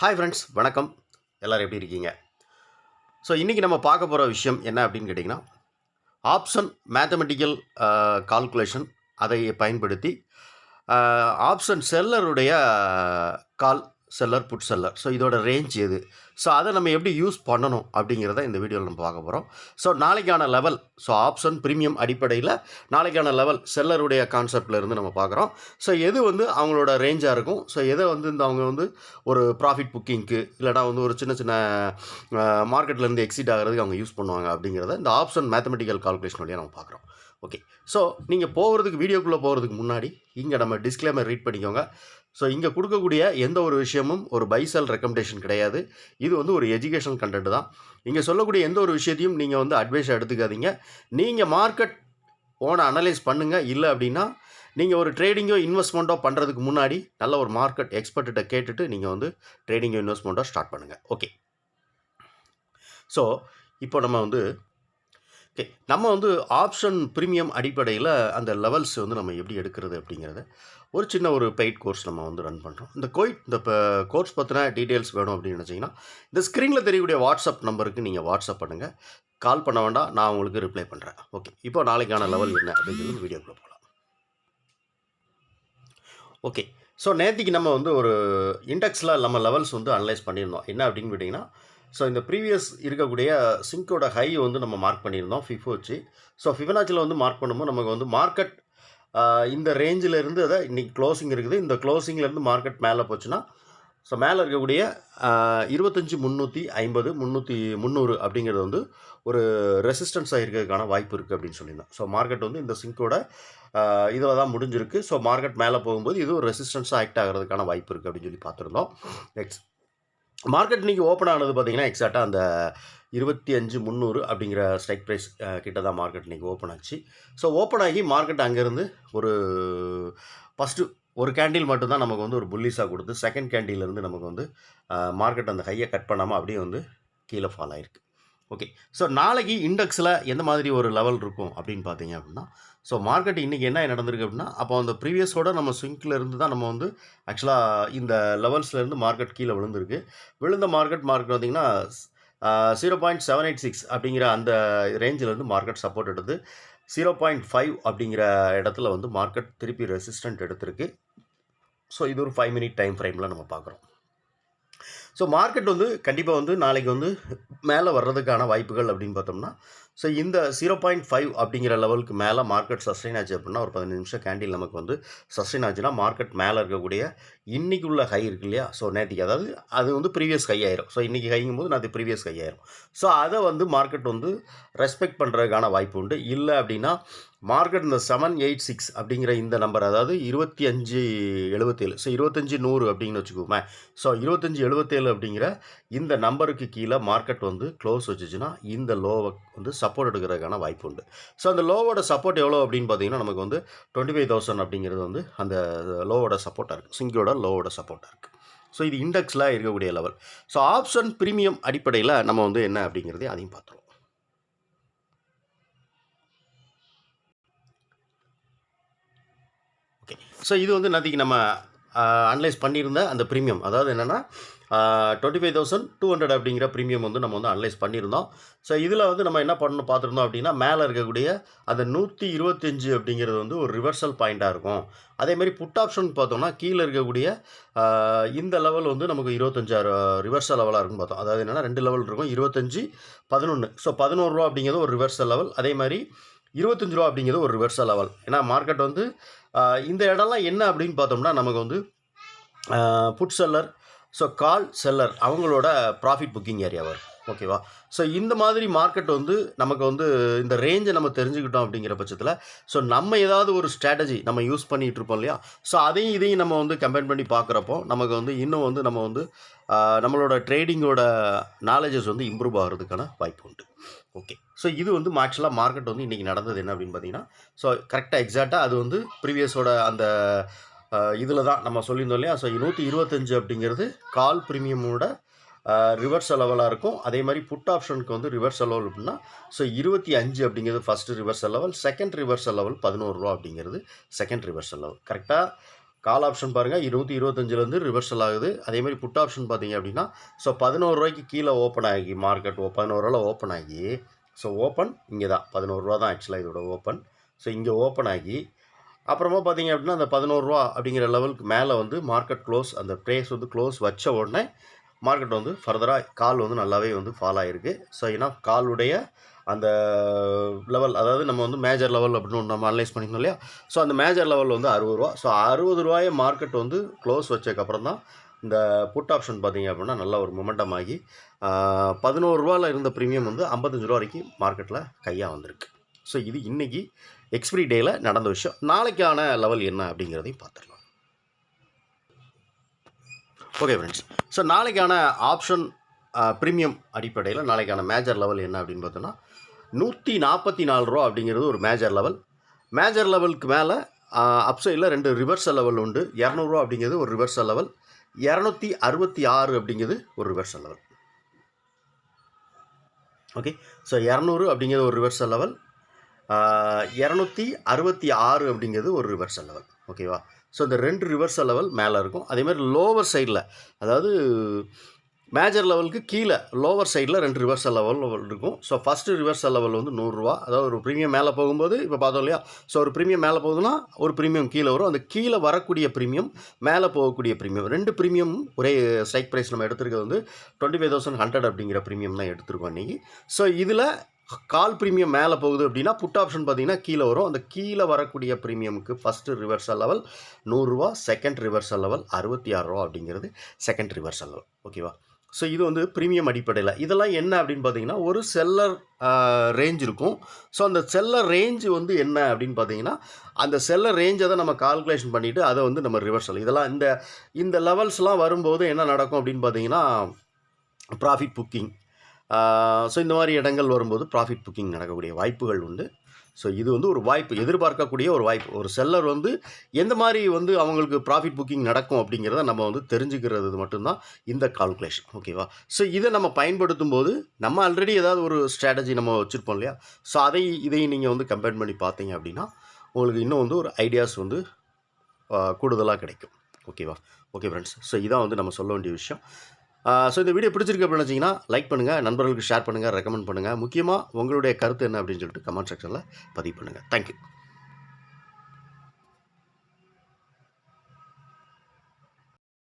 Hi friends வணக்கம். எல்லோரும் எப்படி இருக்கீங்க? ஸோ இன்றைக்கி நம்ம பார்க்க போகிற விஷயம் என்ன அப்படின்னு கேட்டிங்கன்னா ஆப்ஷன் மேத்தமெட்டிக்கல் கால்குலேஷன் அதை பயன்படுத்தி option செல்லருடைய call seller put seller so இதோட ரேஞ்ச் எது? ஸோ அதை நம்ம எப்படி யூஸ் பண்ணணும் அப்படிங்கிறத இந்த வீடியோவில் நம்ம பார்க்க போகிறோம் ஸோ நாளைக்கான லெவல் ஸோ ஆப்ஷன் ப்ரீமியம் அடிப்படையில் நாளைக்கான லெவல் செல்லருடைய கான்செப்டில் இருந்து நம்ம பார்க்குறோம். ஸோ எது வந்து அவங்களோட ரேஞ்சாக இருக்கும்? ஸோ எதை வந்து இந்த அவங்க வந்து ஒரு ப்ராஃபிட் புக்கிங்க்கு இல்லைனா வந்து ஒரு சின்ன சின்ன மார்க்கெட்லேருந்து எக்ஸிட் ஆகிறதுக்கு அவங்க யூஸ் பண்ணுவாங்க அப்படிங்கிறத இந்த ஆப்ஷன் மேத்தமெட்டிக்கல் கால்குலேஷன் வழியாக நம்ம பார்க்குறோம். ஓகே ஸோ நீங்கள் போகிறதுக்கு வீடியோக்குள்ளே போகிறதுக்கு முன்னாடி இங்கே நம்ம டிஸ்க்ளைமர் ரீட் பண்ணிக்கோங்க. ஸோ இங்கே கொடுக்கக்கூடிய எந்த ஒரு விஷயமும் ஒரு பைசல் ரெக்கமெண்டேஷன் கிடையாது. இது வந்து ஒரு எஜுகேஷன் கண்டென்ட் தான். இங்கே சொல்லக்கூடிய எந்த ஒரு விஷயத்தையும் நீங்கள் வந்து அட்வைஸாக எடுத்துக்காதீங்க. நீங்கள் மார்க்கெட் ஓனை அனலைஸ் பண்ணுங்கள் இல்லை அப்படின்னா நீங்கள் ஒரு ட்ரேடிங்கோ இன்வெஸ்ட்மெண்ட்டோ பண்ணுறதுக்கு முன்னாடி நல்ல ஒரு மார்க்கெட் எக்ஸ்பர்ட்டை கேட்டுட்டு நீங்கள் வந்து ட்ரேடிங்கோ இன்வெஸ்ட்மெண்ட்டோ ஸ்டார்ட் பண்ணுங்கள் ஓகே ஸோ இப்போ நம்ம வந்து ஓகே நம்ம வந்து ஆப்ஷன் ப்ரீமியம் அடிப்படையில் அந்த லெவல்ஸ் வந்து நம்ம எப்படி எடுக்கிறது அப்படிங்கிறத ஒரு சின்ன ஒரு பெய்ட் கோர்ஸ் நம்ம வந்து ரன் பண்ணுறோம் இந்த கோயிட் இந்த கோர்ஸ் பற்றின டீட்டெயில்ஸ் வேணும் அப்படின்னு நினச்சிங்கன்னா இந்த ஸ்க்ரீனில் தெரியக்கூடிய வாட்ஸ்அப் நம்பருக்கு நீங்கள் வாட்ஸ்அப் பண்ணுங்கள் கால் பண்ண வேண்டாம் நான் உங்களுக்கு ரிப்ளை பண்ணுறேன் ஓகே இப்போ நாளைக்கான லெவல் என்ன அப்படிங்கிறது வீடியோக்குள்ளே போகலாம் ஓகே ஸோ நேற்றுக்கு நம்ம வந்து ஒரு இண்டெக்ஸில் நம்ம லெவல்ஸ் வந்து அனலைஸ் பண்ணியிருந்தோம். என்ன அப்படின்னு கேட்டிங்கன்னா ஸோ இந்த ப்ரீவியஸ் இருக்கக்கூடிய சிங்கோட ஹை வந்து நம்ம மார்க் பண்ணியிருந்தோம் ஃபிஃபோ வச்சு. ஸோ ஃபிபனாச்சில் வந்து மார்க் பண்ணும்போது நமக்கு வந்து மார்க்கெட் இந்த ரேஞ்சில் இருந்து அதை இன்றைக்கி க்ளோசிங் இருக்குது. இந்த க்ளோசிங்லேருந்து மார்க்கெட் மேலே போச்சுன்னா ஸோ மேலே இருக்கக்கூடிய இருபத்தஞ்சி முந்நூற்றி ஐம்பது முந்நூற்றி முந்நூறு அப்படிங்கிறது வந்து ஒரு ரெசிஸ்டன்ஸாக இருக்கிறதுக்கான வாய்ப்பு இருக்குது அப்படின்னு சொல்லியிருந்தோம். ஸோ மார்க்கெட் வந்து இந்த சிங்கோட இதில் தான் முடிஞ்சிருக்கு. ஸோ மார்க்கெட் மேலே போகும்போது இது ஒரு ரெசிஸ்டன்ஸாக ஆக்ட் ஆகிறதுக்கான வாய்ப்பு இருக்குது அப்படின்னு சொல்லி பார்த்துருந்தோம். நெக்ஸ்ட் மார்க்கெட் இன்றைக்கி ஓப்பன் ஆனது பார்த்திங்கன்னா எக்ஸாக்டாக அந்த இருபத்தி அஞ்சு முந்நூறு அப்படிங்கிற ஸ்ட்ரைக் ப்ரைஸ் கிட்ட தான் மார்க்கெட் இன்றைக்கி ஓப்பன் ஆச்சு. ஸோ ஓப்பன் ஆகி மார்க்கெட் அங்கேருந்து ஒரு ஃபஸ்ட்டு ஒரு கேண்டில் மட்டும்தான் நமக்கு வந்து ஒரு புல்லிஸாக கொடுத்து செகண்ட் கேண்டிலேருந்து நமக்கு வந்து மார்க்கெட் அந்த ஹையை கட் பண்ணாமல் அப்படியே வந்து கீழே ஃபால் ஆகிருக்கு ஓகே ஸோ நாளைக்கு இண்டெக்ஸில் எந்த மாதிரி ஒரு லெவல் இருக்கும் அப்படின்னு பார்த்தீங்க அப்படின்னா ஸோ மார்க்கெட் இன்றைக்கி என்ன நடந்திருக்கு அப்படின்னா அப்போ அந்த ப்ரீவியஸோட நம்ம ஸ்விங்கில் இருந்து தான் நம்ம வந்து ஆக்சுவலாக இந்த லெவல்ஸ்லேருந்து மார்க்கெட் கீழே விழுந்திருக்கு. விழுந்த மார்க்கெட் மார்க்கெட் பார்த்திங்கன்னா zero point seven eight six அப்படிங்கிற அந்த ரேஞ்சிலேருந்து மார்க்கெட் சப்போர்ட் எடுத்து ஜீரோ பாயிண்ட் ஃபைவ் அப்படிங்கிற இடத்துல வந்து மார்க்கெட் திருப்பி ரெசிஸ்டன்ட் எடுத்திருக்கு. ஸோ இது ஒரு ஃபைவ் மினிட் டைம் ஃப்ரேமில் நம்ம பார்க்குறோம். ஸோ மார்க்கெட் வந்து கண்டிப்பாக வந்து நாளைக்கு வந்து மேலே வர்றதுக்கான வாய்ப்புகள் அப்படின்னு பார்த்தோம்னா ஸோ இந்த ஜீரோ பாயிண்ட் ஃபைவ் அப்படிங்கிற லெவலுக்கு மேலே மார்க்கெட் சஸ்டைன் ஆச்சு அப்படின்னா ஒரு பதினஞ்சு நிமிஷம் கேண்டில் நமக்கு வந்து சஸ்டைன் ஆச்சுன்னா மார்க்கெட் மேலே இருக்கக்கூடிய இன்றைக்கி உள்ள ஹை இருக்கு இல்லையா? ஸோ நேற்றுக்கு அதாவது அது வந்து ப்ரீவியஸ் ஹை ஆயிரும். ஸோ இன்றைக்கி ஹைங்கும் போது நான் ப்ரீவியஸ் ஹை ஆயிரும். ஸோ அதை வந்து மார்க்கெட் வந்து ரெஸ்பெக்ட் பண்ணுறதுக்கான வாய்ப்பு உண்டு. இல்லை அப்படின்னா மார்க்கெட் இந்த செவன் எயிட் சிக்ஸ் அப்படிங்கிற இந்த நம்பர் அதாவது இருபத்தி அஞ்சு எழுபத்தேழு. ஸோ இருபத்தஞ்சி நூறு அப்படின்னு வச்சுக்கோமே. ஸோ இருபத்தஞ்சி எழுபத்தேழு அப்படிங்கிற இந்த நம்பருக்கு கீழே மார்க்கெட் வந்து க்ளோஸ் வச்சுச்சுன்னா இந்த லோவை வந்து சப்போர்ட் எடுக்கிறதுக்கான வாய்ப்பு உண்டு ஸோ அந்த லோவோட சப்போர்ட் எவ்வளோ அப்படின்னு பார்த்தீங்கன்னா நமக்கு வந்து டுவெண்ட்டி ஃபைவ் தௌசண்ட் அப்படிங்கிறது வந்து அந்த லோவோட சப்போர்ட்டாக இருக்குது சிங்கியோட லோவோட சப்போர்ட்டாக இருக்குது ஸோ இது இண்டெக்ஸில் இருக்கக்கூடிய லெவல் ஸோ ஆப்ஷன் ப்ரீமியம் அடிப்படையில் நம்ம வந்து என்ன அப்படிங்கிறதையும் அதையும் பார்த்துருவோம். ஓகே ஸோ இது வந்து நதிக்கு நம்ம அனலைஸ் பண்ணியிருந்த அந்த ப்ரீமியம் அதாவது என்னென்னா twenty five thousand two hundred அப்படிங்கிற ப்ரீமியம் வந்து நம்ம வந்து அனலைஸ் பண்ணியிருந்தோம். ஸோ இதில் வந்து நம்ம என்ன பண்ணணும் பார்த்துருந்தோம் அப்படின்னா மேலே இருக்கக்கூடிய அந்த நூற்றி இருபத்தஞ்சு அப்படிங்கிறது வந்து ஒரு ரிவர்சல் பாயிண்ட்டாக இருக்கும். அதேமாதிரி புட் ஆப்ஷன் பார்த்தோம்னா கீழே இருக்கக்கூடிய இந்த லெவல் வந்து நமக்கு இருபத்தஞ்சாறு ரிவர்சல் லெவலாக இருக்கும் பார்த்தோம். அதாவது என்னென்னா ரெண்டு லெவல் இருக்கும். இருபத்தஞ்சி பதினொன்று ஸோ பதினோருவா அப்படிங்கிறது ஒரு ரிவர்சல் லெவல் அதே மாதிரி இருபத்தஞ்சி ரூபா அப்படிங்கிறது ஒரு ரிவர்சல் லெவல் ஏன்னா மார்க்கெட் வந்து இந்த இடம்லாம் என்ன அப்படின்னு பார்த்தோம்னா நமக்கு வந்து put seller so call seller அவங்களோட ப்ராஃபிட் புக்கிங் ஏரியா வரும். ஓகேவா? ஸோ இந்த மாதிரி மார்க்கெட் வந்து நமக்கு வந்து இந்த ரேஞ்சை நம்ம தெரிஞ்சுக்கிட்டோம் அப்படிங்கிற பட்சத்தில் ஸோ நம்ம ஏதாவது ஒரு ஸ்ட்ராட்டஜி நம்ம யூஸ் பண்ணிகிட்டு இருப்போம் இல்லையா? ஸோ அதையும் இதையும் நம்ம வந்து கம்பேர் பண்ணி பார்க்குறப்போ நமக்கு வந்து இன்னும் வந்து நம்ம வந்து நம்மளோட ட்ரேடிங்கோட நாலேஜஸ் வந்து இம்ப்ரூவ் ஆகிறதுக்கான வாய்ப்பு உண்டு. ஓகே ஸோ இது வந்து ஆக்சுவலாக மார்க்கெட் வந்து இன்றைக்கி நடந்தது என்ன அப்படின்னு பார்த்தீங்கன்னா ஸோ கரெக்டாக எக்ஸாக்டாக அது வந்து ப்ரீவியஸோட அந்த இதில் தான் நம்ம சொல்லியிருந்தோம் இல்லையா? ஸோ நூற்றி இருபத்தஞ்சு அப்படிங்கிறது கால் ப்ரீமியமோட ரிவர்ஸ் லெவலாக இருக்கும். அதே மாதிரி புட் ஆப்ஷனுக்கு வந்து ரிவர்ஸ் லெவல் அப்படின்னா ஸோ இருபத்தி அஞ்சு அப்படிங்கிறது first reverse level second reverse level பதினோரு ரூபா அப்படிங்கிறது செகண்ட் ரிவர்ஸ் லெவல் கரெக்டாக கால் ஆப்ஷன் பாருங்கள் இருபத்தி இருபத்தஞ்சிலேருந்து ரிவர்சல் ஆகுது. அதேமாதிரி புட் ஆப்ஷன் பார்த்தீங்க அப்படின்னா ஸோ பதினோரு ரூபாய்க்கு கீழே ஓப்பன் ஆகி மார்க்கெட் பதினோரு ஓப்பன் ஆகி ஸோ ஓப்பன் இங்கே தான் பதினோருவா தான் ஆக்சுவலாக இதோட ஓப்பன் ஸோ இங்கே ஓப்பன் ஆகி அப்புறமா பார்த்தீங்க அப்படின்னா அந்த பதினோருவா அப்படிங்கிற லெவலுக்கு மேலே வந்து மார்க்கெட் க்ளோஸ் அந்த ப்ரேஸ் வந்து க்ளோஸ் வச்ச உடனே மார்க்கெட் வந்து ஃபர்தராக கால் வந்து நல்லாவே வந்து ஃபால் ஆகிருக்கு ஸோ ஏன்னா காலுடைய அந்த லெவல் அதாவது நம்ம வந்து மேஜர் லெவல் அப்படின்னு ஒன்று நம்ம அனலைஸ் பண்ணிக்கணும் இல்லையா? ஸோ அந்த மேஜர் லெவல் வந்து அறுபது ரூபா. ஸோ அறுபது ரூபாயை மார்க்கெட் வந்து க்ளோஸ் வச்சதுக்கப்புறம் தான் இந்த புட் ஆப்ஷன் பார்த்தீங்க அப்படின்னா நல்ல ஒரு மொமெண்டம் ஆகி பதினோரு ரூபாவில் இருந்த ப்ரீமியம் வந்து ஐம்பத்தஞ்சு ரூபா வரைக்கும் மார்க்கெட்டில் கையாக வந்திருக்கு. ஸோ இது இன்றைக்கி எக்ஸ்பிரி டேயில் நடந்த விஷயம். நாளைக்கான லெவல் என்ன அப்படிங்கிறதையும் பார்த்துடலாம். ஓகே ஃப்ரெண்ட்ஸ் ஸோ நாளைக்கான ஆப்ஷன் ப்ரீமியம் uh, அடிப்படையில் நாளைக்கான மேஜர் லெவல் என்ன அப்படின்னு பார்த்தோன்னா நூற்றி நாற்பத்தி நாலு ரூபா அப்படிங்கிறது ஒரு மேஜர் லெவல் மேஜர் லெவலுக்கு மேலே அப்சைடில் ரெண்டு ரிவர்சல் லெவல் உண்டு. இரநூறுவா அப்படிங்கிறது ஒரு ரிவர்சல் லெவல் இரநூத்தி அறுபத்தி ஆறு அப்படிங்கிறது ஒரு ரிவர்சல் லெவல் ஓகே ஸோ இரநூறு அப்படிங்கிறது ஒரு ரிவர்சல் லெவல் uh, இரநூத்தி அறுபத்தி ஆறு அப்படிங்கிறது ஒரு ரிவர்சல் லெவல் ஓகேவா ஸோ இந்த ரெண்டு ரிவர்சல் லெவல் மேலே இருக்கும். அதேமாதிரி லோவர் சைடில் அதாவது மேஜர் லெவலுக்கு கீழே லோவர் சைடில் ரெண்டு ரிவர்சல் லெவல் இருக்கும். ஸோ ஃபஸ்ட்டு ரிவர்சல் லெவல் வந்து நூறுரூவா. அதாவது ஒரு ப்ரீமியம் மேலே போகும்போது இப்போ பார்த்தோம் இல்லையா? ஸோ ஒரு ப்ரீமியம் மேலே போகுதுன்னா ஒரு ப்ரீமியம் கீழே வரும். அந்த கீழே வரக்கூடிய ப்ரீமியம் மேலே போகக்கூடிய ப்ரீமியம் ரெண்டு ப்ரீமியம் ஒரே ஸ்ட்ரைக் ப்ரைஸ் நம்ம எடுத்துருக்கிறது வந்து டுவெண்ட்டி ஃபைவ் தௌசண்ட் ஹண்ட்ரட் அப்படிங்கிற ப்ரீமியம் தான் எடுத்துருக்கோம் இன்றைக்கி ஸோ இதில் கால் ப்ரீமியம் மேலே போகுது அப்படின்னா புட் ஆப்ஷன் பார்த்தீங்கன்னா கீழே வரும். அந்த கீழே வரக்கூடிய ப்ரீமியமுக்கு ஃபஸ்ட்டு ரிவர்சல் லெவல் நூறுரூவா செகண்ட் ரிவர்சல் லெவல் அறுபத்தி ஆறு ரூபா அப்படிங்கிறது செகண்ட் ரிவர்சல் லெவல் ஓகேவா ஸோ இது வந்து ப்ரீமியம் அடிப்படையில். இதெல்லாம் என்ன அப்படின்னு பார்த்தீங்கன்னா ஒரு செல்லர் ரேஞ்ச் இருக்கும். ஸோ அந்த செல்லர் ரேஞ்சு வந்து என்ன அப்படின்னு பார்த்தீங்கன்னா அந்த செல்லர் ரேஞ்சை தான் நம்ம கால்குலேஷன் பண்ணிவிட்டு அதை வந்து நம்ம ரிவர்சல் இதெல்லாம் இந்த இந்த லெவல்ஸ்லாம் வரும்போது என்ன நடக்கும் அப்படின்னு பார்த்தீங்கன்னா ப்ராஃபிட் புக்கிங் ஸோ இந்த மாதிரி இடங்கள் வரும்போது ப்ராஃபிட் புக்கிங் நடக்கக்கூடிய வாய்ப்புகள் உண்டு. ஸோ இது வந்து ஒரு வாய்ப்பு எதிர்பார்க்கக்கூடிய ஒரு வாய்ப்பு. ஒரு செல்லர் வந்து எந்த மாதிரி வந்து அவங்களுக்கு ப்ராஃபிட் புக்கிங் நடக்கும் அப்படிங்கிறத நம்ம வந்து தெரிஞ்சுக்கிறது மட்டும்தான் இந்த கால்குலேஷன் ஓகேவா ஸோ இதை நம்ம பயன்படுத்தும் போது நம்ம ஆல்ரெடி ஏதாவது ஒரு ஸ்ட்ராட்டஜி நம்ம வச்சுருப்போம் இல்லையா? ஸோ அதை இதையும் நீங்கள் வந்து கம்பேர் பண்ணி பார்த்தீங்க அப்படின்னா உங்களுக்கு இன்னும் வந்து ஒரு ஐடியாஸ் வந்து கூடுதலாக கிடைக்கும். ஓகேவா ஓகே ஃப்ரெண்ட்ஸ் ஸோ இதான் வந்து நம்ம சொல்ல வேண்டிய விஷயம். ஸோ இந்த வீடியோ பிடிச்சிருக்கு அப்படின்னு வச்சிங்கன்னா லைக் பண்ணுங்கள் நண்பர்களுக்கு ஷேர் பண்ணுங்கள் ரெக்கமெண்ட் பண்ணுங்கள் முக்கியமாக உங்களுடைய கருத்து என்ன அப்படின்னு சொல்லிட்டு கமெண்ட் செக்ஷனில் பதிவு பண்ணுங்கள் தேங்க்யூ